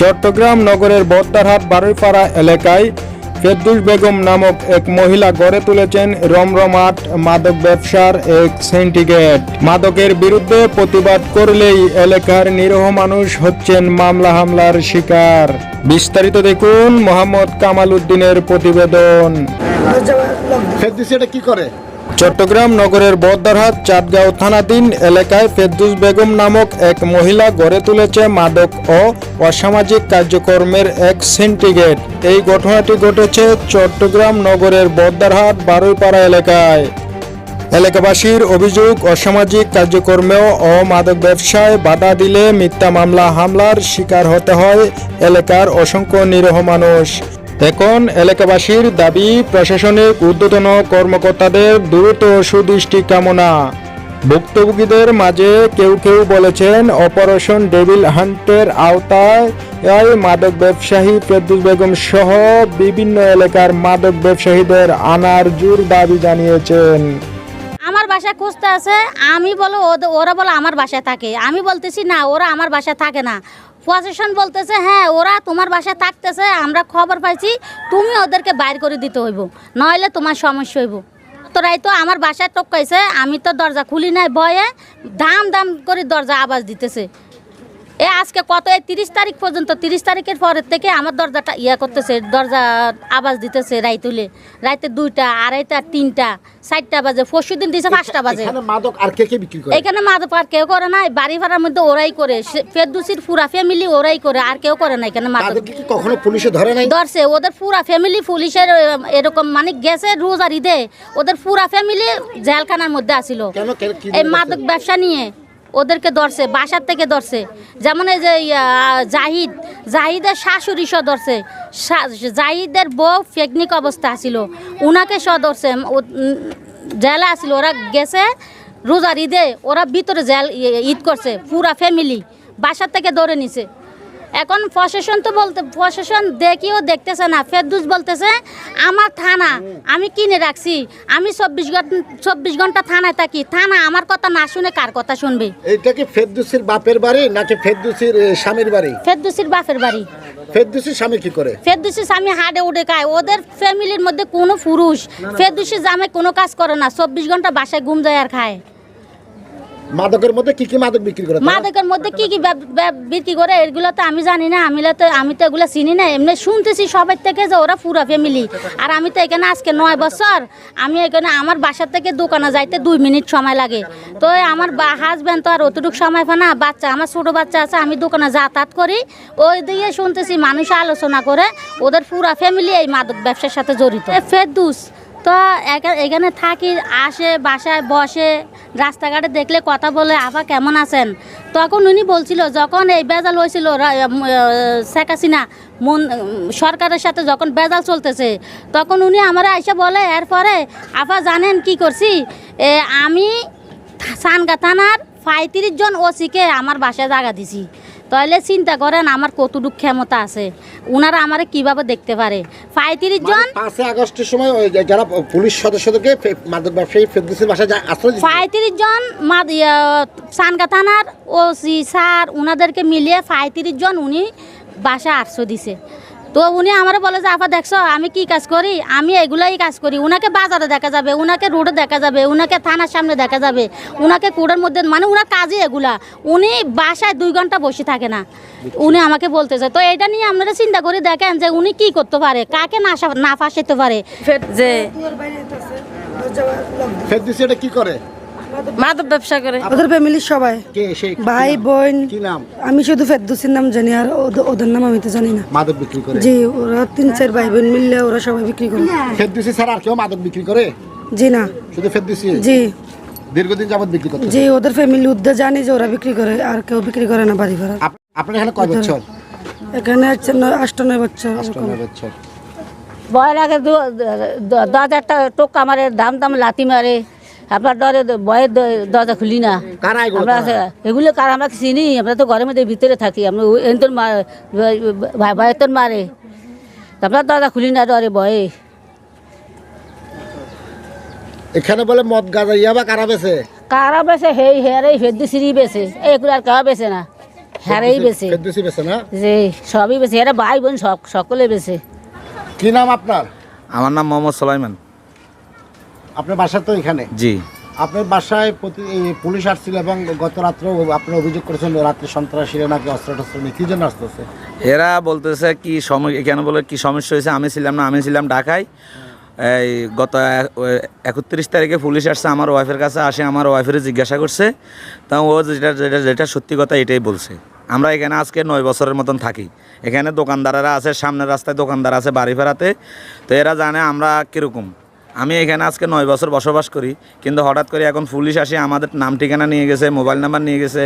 চট্টগ্রাম নগরের বদ্দারহাট বারুইপাড়া এলাকায় ফেরদুস বেগম নামক এক মহিলা গড়ে তুলেছেন রমরমাট মাদক ব্যবসার এক সিন্ডিকেট মাদকের বিরুদ্ধে প্রতিবাদ করলেই এলাকার নিরহ মানুষ হচ্ছেন মামলা হামলার শিকার। বিস্তারিত দেখুন মোহাম্মদ কামাল উদ্দিনের প্রতিবেদন। ফেরদিসি এটা কি করে? চট্টগ্রাম নগরের বদ্দারহাট চাঁদগাঁও থানাধীন এলাকায় ফেরদুস বেগম নামক এক মহিলা গড়ে তুলেছে মাদক ও অসামাজিক কার্যক্রমের এক সিন্ডিকেট এই ঘটনাটি ঘটেছে চট্টগ্রাম নগরের বদ্দারহাট বারুইপাড়া এলাকায়। এলাকাবাসীর অভিযোগ, অসামাজিক কার্যক্রমেও ও মাদক ব্যবসায় বাধা দিলে মিথ্যা মামলা, হামলার শিকার হতে হয় এলাকার অসংখ্য নিরহ মানুষ। এখন এলাকাবাসীর দাবি, প্রশাসনিক ঊর্ধ্বতন কর্মকর্তাদের দ্রুত সুদৃষ্টি কামনা। ভুক্তভোগীদের মাঝে কেউ কেউ বলেছেন, অপারেশন ডেভিল হান্টের আওতায় মাদক ব্যবসায়ী ফেরদুস বেগম সহ বিভিন্ন এলাকার মাদক ব্যবসায়ীদের আনার জোর দাবি জানিয়েছেন। আমার বাসায় খুঁজতে আছে, আমি বলো ওরা বলো আমার বাসায় থাকে। আমি বলতেছি, না, ওরা আমার বাসায় থাকে না। প্রশাসন বলতেছে হ্যাঁ ওরা তোমার বাসায় থাকতেছে, আমরা খবর পাইছি, তুমি ওদেরকে বাইর করে দিতে হইব, নইলে তোমার সমস্যা হইব। তোরাই তো আমার বাসায় টপকাইছে আমি তো দরজা খুলি নাই, ভয়ে দাম দাম করে দরজা আওয়াজ দিতেছে। এ আজকে কত? এই তিরিশ তারিখ পর্যন্ত তিরিশ তারিখের পরের থেকে আমার দরজাটা ইয়া করতেছে দরজা আওয়াজ দিতেছে রাই তুলে রাইতে দুইটা আড়াইটা তিনটা চারটা বাজে পরশু দিন দিছে পাঁচটা বাজে। এখানে মাদক আর কে কে বিক্রি করে? এখানে মাদক আর কেউ করে না বাড়ি ভাড়ার মধ্যে ওরাই করে। ফেরদুসির পুরা ফ্যামিলি ওরাই করে আর কেউ করে না এখানে মাদক। কখনো পুলিশে ধরে নাই? ধরছে ওদের পুরা ফ্যামিলি পুলিশের এরকম মানে গেছে রোজ আর ঈদে ওদের পুরা ফ্যামিলি জেলখানার মধ্যে আসিল। এই মাদক ব্যবসা নিয়ে। ওদেরকে ধরছে, বাসার থেকে ধরছে। যেমন এই যে জাহিদ, জাহিদের শাশুড়ি স ধরছে। জাহিদের বউ ফেকনিক অবস্থা আছিল। ওনাকে স ধরছে। জেলা আসছিল ওরা গেছে রোজার ঈদে। ওরা ভিতরে জেল ঈদ করছে। পুরা ফ্যামিলি বাসার থেকে ধরে নিছে। এখন প্রশাসন তো বলতে প্রশাসন দেখিও দেখতেছে না ফেরদুস বলতেছে আমার থানা আমি কিনে রাখছি আমি চব্বিশ ঘণ্টা চব্বিশ ঘণ্টা থানায় থাকি থানা আমার কথা না শুনে কার কথা শুনবে? এইটা কি ফেরদুসির বাপের বাড়ি নাকি ফেরদুসির স্বামীর বাড়ি? ফেরদুসির বাপের বাড়ি। ফেরদুসির স্বামী কি করে? ফেরদুসি স্বামী হাডে উঠে খায় ওদের ফ্যামিলির মধ্যে কোনো পুরুষ ফেরদুসি জামে কোনো কাজ করে না চব্বিশ ঘণ্টা বাসায় ঘুম যায় আর খায়। মাদকের মধ্যে কি কি মাদক বিক্রি করে মাদকের মধ্যে কি কি বিক্রি করে, এগুলো তো আমি জানি না, আমি তো আমি তো এগুলো চিনি না। এমনি শুনতেছি সবার থেকে যে ওরা পুরা ফ্যামিলি আর আমি তো এখানে আজকে নয় বছর, আমি এখানে আমার বাসার থেকে দোকানে যাইতে দুই মিনিট সময় লাগে। তো আমার হাজব্যান্ড তো আর অতটুকু সময় পায় না, বাচ্চা, আমার ছোটো বাচ্চা আছে, আমি দোকানে যাতায়াত করি। ওই দিয়ে শুনতেছি মানুষ আলোচনা করে, ওদের পুরা ফ্যামিলি এই মাদক ব্যবসার সাথে জড়িত। ফেরদুস তো এখানে থাকি, আসে, বাসায় বসে, রাস্তাঘাটে দেখলে কথা বলে আবা কেমন আছেন? তখন উনি বলছিল, যখন এই বেজাল হয়েছিল শেখ হাসিনা, মন সরকারের সাথে যখন বেজাল চলতেছে, তখন উনি আমার আইসা বলে, এরপরে আপা জানেন কি করছি? আমি সানগা থানার পঁয়ত্রিশ জন ওসিকে আমার বাসায় জায়গা দিছি। তাহলে চিন্তা করেন আমার কতটুক ক্ষমতা আছে? ওনারা আমার কীভাবে দেখতে পারে? পঁয়ত্রিশ জন মানে পাঁচই আগস্টের সময় যারা পুলিশ সদস্যদেরকে মাদক ব্যবসায়ী ফেরদুসির বাসায় আশ্রয় পঁয়ত্রিশ জন সানগা থানার ওসি স্যার ওনাদেরকে মিলিয়ে পঁয়ত্রিশ জন উনি বাসা আটশো দিছে। তো উনি আমার বলে যে আপা দেখছ আমি কি কাজ করি? আমি এগুলাই কাজ করি। উনাকে বাজারে দেখা যাবে উনাকে রোডে দেখা যাবে উনাকে থানার সামনে দেখা যাবে উনাকে কোর্টের মধ্যে মানে উনার কাজই এগুলা। উনি বাসায় দুই ঘণ্টা বসে থাকে না। উনি আমাকে বলতেছে তো এটা নিয়ে আপনারা চিন্তা করে দেখেন যে উনি কি করতে পারে কাকে না না ফাঁসাইতে পারে। যে ফেরদুসি এটা কি করে? মাদক ব্যবসা করে। ওদের ফ্যামিলির সবাই কে সেই কি ভাই বোন আমি শুধু ফেরদুসির নাম জানি আর ওদের- নাম আমি তো জানি না। মাদক বিক্রি করে? জি ওরা তিন চার ভাই বোন মিললে ওরা সবাই বিক্রি করে। ফেরদুসি ছাড়া আর কেউ মাদক বিক্রি করে? জি না। শুধু ফেরদুসি? জি। দীর্ঘদিন যাবত বিক্রি করতে জি ওদের ফ্যামিলি উদ্যোগ জানি যে ওরা বিক্রি করে আর কেউ বিক্রি করে না বাড়ি ভাড়া। আপনার এখানে কয় বছর? এখানে নয় আষ্ট নয় বছর আষ্ট নয় বছর। ভয় লাগে দু- দশ একটা টোকা মারে দাম দাম লাতি মারে। আপনার ডরে দ- ভয়ে দ- দরজা খুলি না। কারা এগুলো আমরা কারা? এগুলো কার আমরা চিনি আমরা তো ঘরের মধ্যে ভিতরে থাকি আমরা এনতন ভাই ভাইতন মারে। তারপর দরজা খুলি না ডরে ভয়ে এখানে বলে মদ গাঁজা ইয়াবা কারা বেছে? কারা বেছে? হেই হেয়ারে ফেরদি সিঁড়ি বেছে। এইগুলো আর কারা বেছে না? হ্যারেই বেছে। ফেরদৌসি বেছে না? যে সবই বেছে এরা ভাই বোন সব সকলে বেছে। কি নাম আপনার? আমার নাম মোহাম্মদ সোলাইমান। আপনার বাসা তো এখানে? জি। আপনার বাসায় প্রতি পুলিশ আসছিল এবং গত রাত্রেও আপনি অভিযোগ করেছেন রাত্রে সন্ত্রাসীরা নাকি অস্ত্র টস্ত্র নিয়ে কি জন্য আসতেছে? এরা বলতেছে কি সময় এখানে বলে কি সমস্যা হয়েছে? আমি ছিলাম না আমি ছিলাম ঢাকায়। এই গত একত্রিশ তারিখে পুলিশ আসছে আমার ওয়াইফের কাছে আসে আমার ওয়াইফের জিজ্ঞাসা করছে। তা ও যেটা যেটা যেটা সত্যি কথা এটাই বলছে। আমরা এখানে আজকে নয় বছরের মতন থাকি। এখানে দোকানদারেরা আছে সামনের রাস্তায় দোকানদার আছে বাড়ি ফেরাতে। তো এরা জানে আমরা কীরকম। আমি এখানে আজকে নয় বছর বসবাস করি, কিন্তু হঠাৎ করে এখন পুলিশ আসে, আমাদের নাম ঠিকানা নিয়ে গেছে, মোবাইল নাম্বার নিয়ে গেছে,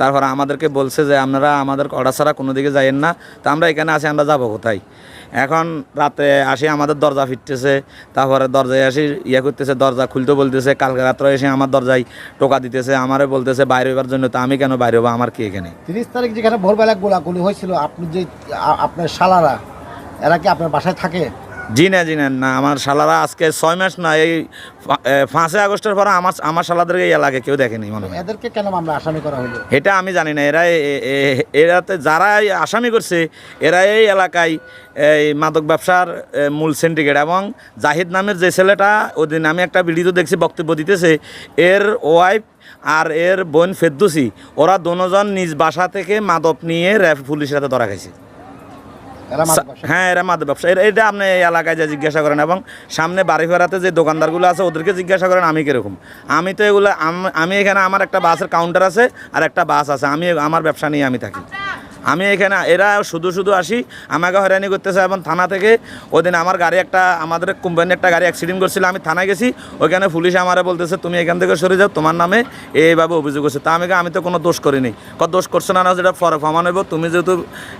তারপর আমাদেরকে বলছে যে আপনারা আমাদের অর্ডার ছাড়া কোনো দিকে যাইয়েন না, তো আমরা এখানে আসি আমরা যাব কোথায়? এখন রাতে আসি আমাদের দরজা ফিরতেছে, তারপরে দরজায় আসি ইয়ে করতেছে, দরজা খুলতে বলতেছে, কালকে রাত্রে এসে আমার দরজায় টোকা দিতেছে, আমারে বলতেছে, বাইরে হবার জন্য তো আমি কেন বাইরে হব, আমার কি এখানে? তিরিশ তারিখ যেখানে ভোরবেলা গোলাগুলি হয়েছিল, আপনি যে আপনার শালারা, এরা কি আপনার বাসায় থাকে? জি না জি না না আমার শালারা আজকে ছয় মাস না এই পাঁচই আগস্টের পর আমার আমার শালাদেরকে এই এলাকায় কেউ দেখেনি মনে হয়। এদেরকে কেন আমরা আসামি করা হলো? এটা আমি জানি না এরা এরাতে যারা আসামি করছে এরা এই এলাকায় এই মাদক ব্যবসার মূল সিন্ডিকেট এবং জাহিদ নামের যে ছেলেটা ওদিন আমি একটা ভিডিও দেখছি বক্তব্য দিতেছে এর ওয়াইফ আর এর বোন ফেদ্দুসি ওরা দুজন নিজ বাসা থেকে মাদক নিয়ে র্যাব পুলিশের হাতে ধরা খাইছে। হ্যাঁ এরা মাদক ব্যবসা এরা- এটা আপনি এলাকায় যে জিজ্ঞাসা করেন এবং সামনে বাড়ি ফেরাতে যে দোকানদারগুলো আছে ওদেরকে জিজ্ঞাসা করেন আমি কীরকম? আমি তো এগুলো আম- আমি এখানে আমার একটা বাসের কাউন্টার আছে আর একটা বাস আছে আমি আমার ব্যবসা নিয়ে আমি থাকি। আমি এখানে, এরা শুধু শুধু আসি, আমাকে হয়রানি করতেছে এবং থানা থেকে ওদিন আমার গাড়ি একটা, আমাদের কোম্পানির একটা গাড়ি অ্যাক্সিডেন্ট করছিল, আমি থানায় গেছি, ওইখানে পুলিশ আমারে বলতেছে, তুমি এখান থেকে সরে যাও, তোমার নামে এইভাবে অভিযোগ করছে তা আমি আমি তো কোনো দোষ করিনি। কত দোষ করছ না না, যেটা পরে প্রমাণ হইব, তুমি যেহেতু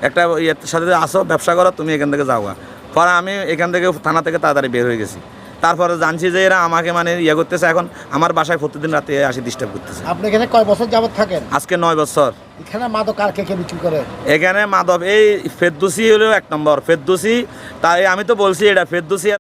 একটা ইয়ের সাথে আসো ব্যবসা করো, তুমি এখান থেকে যাওয়া পরে আমি এখান থেকে থানা থেকে তাড়াতাড়ি বের হয়ে গেছি। তারপরে জানছি যে এরা আমাকে মানে ইয়ে করতেছে এখন। আমার বাসায় প্রতিদিন রাতে আসি ডিস্টার্ব করতেছে। আপনি এখানে কয় বছর যাবত থাকেন? আজকে নয় বছর। এখানে মাদক আর কে কে বিক্রি করে? এখানে মাদক এই ফেরদুসি হলো এক নম্বর। ফেরদুসি তাই আমি তো বলছি এটা ফেরদুসি